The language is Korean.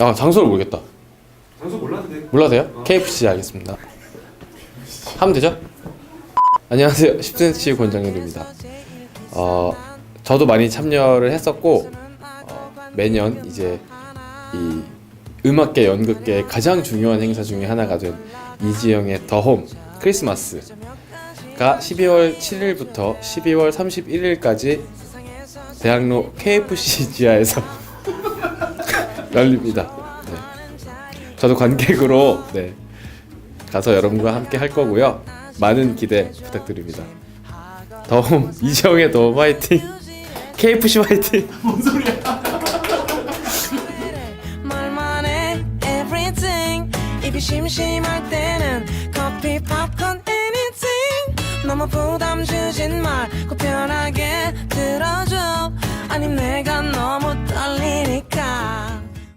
아 장소를 모르겠다. 장소 몰라도 돼. 몰라세요? KFC 알겠습니다. 하면 되죠? 안녕하세요. 10cm 권장률입니다. 어, 저도 많이 참여를 했었고 어, 매년 이제 이 음악계 연극계의 가장 중요한 행사 중에 하나가 된 이지영의 더홈 크리스마스가 12월 7일부터 12월 31일까지 대학로 KFC 지하에서 열립니다. 네. 저도 관객으로 네, 가서 여러분과 함께 할 거고요. 많은 기대 부탁드립니다. 더홈 이지영의 더홈 화이팅. KFC 화이팅. everything 입이 심심할 때는 커피 팝콘 anything 너무 부담 주진 말고 편하게 들어줘 아님 내가